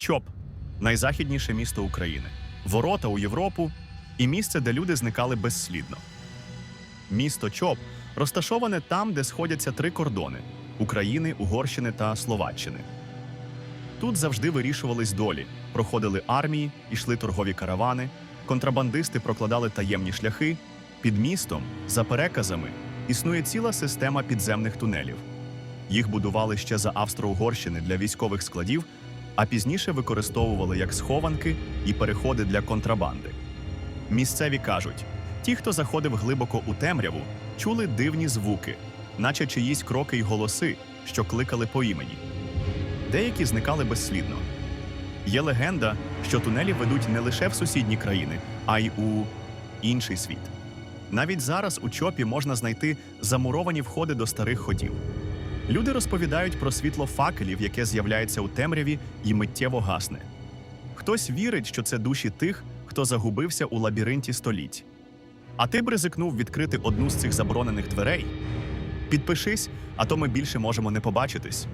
Чоп найзахідніше місто України, ворота у Європу і місце, де люди зникали безслідно. Місто Чоп розташоване там, де сходяться три кордони України, Угорщини та Словаччини. Тут завжди вирішувались долі, проходили армії, йшли торгові каравани, контрабандисти прокладали таємні шляхи. Під містом, за переказами, існує ціла система підземних тунелів. Їх будували ще за Австро-Угорщини для військових складів, а пізніше використовували як схованки і переходи для контрабанди. Місцеві кажуть: ті, хто заходив глибоко у темряву, чули дивні звуки, наче чиїсь кроки й голоси, що кликали по імені. Деякі зникали безслідно. Є легенда, що тунелі ведуть не лише в сусідні країни, а й у інший світ. Навіть зараз у чопі можна знайти замуровані входи до старих ходів. Люди розповідають про світло факелів, яке з'являється у темряві і миттєво гасне. Хтось вірить, що це душі тих, хто загубився у лабіринті століть. А ти б ризикнув відкрити одну з цих заборонених дверей? Підпишись, а то ми більше можемо не побачитись.